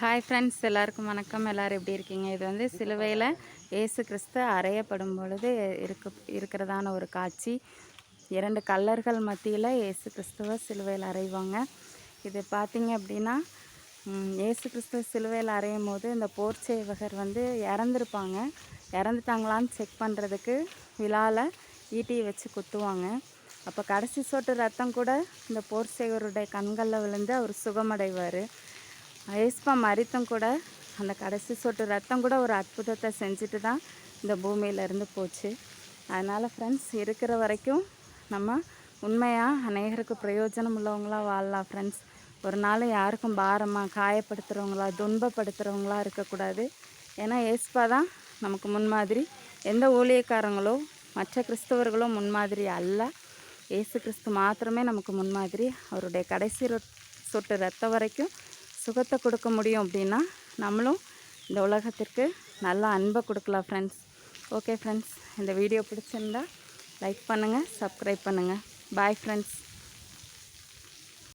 Hi friends எல்லாருக்கும் வணக்கம். எல்லோரும் எப்படி இருக்கீங்க? இது வந்து சிலுவையில் ஏசு கிறிஸ்து அறையப்படும் பொழுது இருக்க இருக்கிறதான ஒரு காட்சி. இரண்டு கல்லர்கள் மத்தியில் இயேசு கிறிஸ்துவ சிலுவையில் அறைவாங்க. இது பார்த்திங்க அப்படின்னா ஏசு கிறிஸ்துவ சிலுவையில் அறையும் போது இந்த போர் சேவகர் வந்து இறந்துருப்பாங்க. இறந்துட்டாங்களான்னு செக் பண்ணுறதுக்கு விழாவில் ஈட்டியை வச்சு குத்துவாங்க. அப்போ கடைசி சொட்டு ரத்தம் கூட இந்த போர் சேவருடைய கண்களில் விழுந்து அவர் சுகமடைவார். ஐஸ்பா மரித்தும் கூட அந்த கடைசி சொட்டு ரத்தம் கூட ஒரு அற்புதத்தை செஞ்சுட்டு தான் இந்த பூமியிலேருந்து போச்சு. அதனால் ஃப்ரெண்ட்ஸ் இருக்கிற வரைக்கும் நம்ம உண்மையாக அநேகருக்கு பிரயோஜனம் உள்ளவங்களா வாழலாம் ஃப்ரெண்ட்ஸ் ஒரு நாள் யாருக்கும் பாரமாக காயப்படுத்துகிறவங்களா துன்பப்படுத்துகிறவங்களா இருக்கக்கூடாது. ஏன்னா ஏஸ்பா தான் நமக்கு முன்மாதிரி. எந்த ஊழியக்காரங்களோ மற்ற கிறிஸ்தவர்களோ முன்மாதிரி அல்ல. இயேசு கிறிஸ்து மாத்திரமே நமக்கு முன்மாதிரி. அவருடைய கடைசி சொட்டு ரத்தம் வரைக்கும் சுகத்தை கொடுக்க முடியும் அப்படின்னா நம்மளும் இந்த உலகத்திற்கு நல்ல அன்பை கொடுக்கலாம் ஃப்ரெண்ட்ஸ் ஓகே ஃப்ரெண்ட்ஸ் இந்த வீடியோ பிடிச்சிருந்தா லைக் பண்ணுங்கள் சப்ஸ்கிரைப் பண்ணுங்கள் பாய் ஃப்ரெண்ட்ஸ்